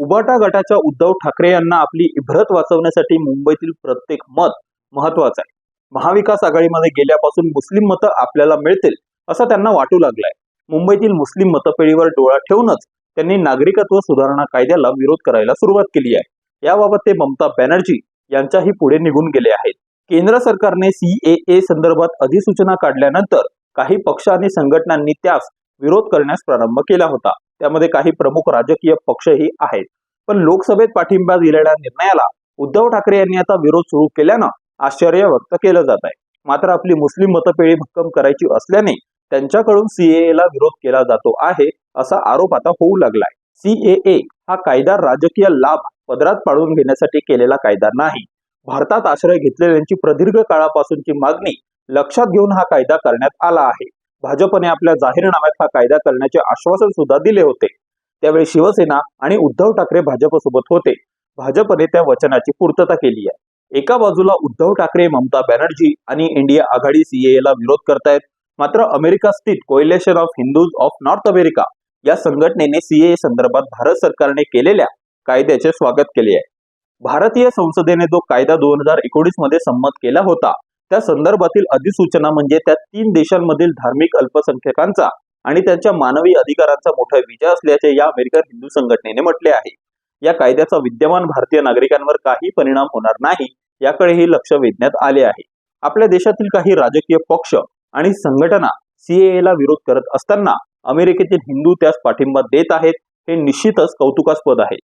उबाटा गटाच्या उद्धव ठाकरे यांना आपली इभ्रत वाचवण्यासाठी मुंबईतील प्रत्येक मत महत्वाचं आहे. महाविकास आघाडीमध्ये गेल्यापासून मुस्लिम मतं आपल्याला मिळतील असं त्यांना वाटू लागलाय. मुंबईतील मुस्लिम मतपेढीवर डोळा ठेवूनच त्यांनी नागरिकत्व सुधारणा कायद्याला विरोध करायला सुरुवात केली आहे. याबाबत ते ममता बॅनर्जी यांच्याही पुढे निघून गेले आहेत. केंद्र सरकारने सीएए संदर्भात अधिसूचना काढल्यानंतर काही पक्ष आणि संघटनांनी त्यास विरोध करण्यास प्रारंभ केला होता. त्यामध्ये काही प्रमुख राजकीय पक्षही आहेत. पण लोकसभेत पाठिंबा दिलेल्या निर्णयाला उद्धव ठाकरे यांनी आता विरोध सुरू केल्यानं आश्चर्य व्यक्त केलं जात आहे. मात्र आपली मुस्लिम मतपेढी भक्कम करायची असल्याने त्यांच्याकडून सीएए ला विरोध केला जातो आहे असा आरोप आता होऊ लागलाय. सीएए हा कायदा राजकीय लाभ पदरात पाडून घेण्यासाठी केलेला कायदा नाही. भारतात आश्रय घेतलेल्यांची प्रदीर्घ काळापासूनची मागणी लक्षात घेऊन हा कायदा करण्यात आला आहे. भाजपने आपल्या जाहीरनाम्यात हा कायदा करण्याचे आश्वासन सुद्धा दिले होते. त्यावेळी शिवसेना आणि उद्धव ठाकरे भाजपसोबत होते. भाजपने त्या वचनाची पूर्तता केली आहे. एका बाजूला उद्धव ठाकरे ममता बॅनर्जी आणि इंडिया आघाडी सीएला विरोध करतायत. मात्र अमेरिका स्थित coalition of Hindus of North America या संघटनेने सीएए संदर्भात भारत सरकारने केलेल्या कायद्याचे स्वागत केले आहे. भारतीय संसदेने जो कायदा दोन हजार एकोणीसमध्ये संमत केला होता त्या संदर्भातील अधिसूचना म्हणजे त्या तीन देशांमधील धार्मिक अल्पसंख्यकांचा आणि त्यांच्या मानवी अधिकारांचा मोठा विजय असल्याचे या अमेरिकन हिंदू संघटनेने म्हटले आहे. या कायद्याचा विद्यमान भारतीय नागरिकांवर काही परिणाम होणार नाही याकडेही लक्ष वेधण्यात आले आहे. आपल्या देशातील काही राजकीय पक्ष आणि संघटना सीएए ला विरोध करत असताना अमेरिकेतील हिंदू त्यास पाठिंबा देत आहेत हे निश्चितच कौतुकास्पद आहे.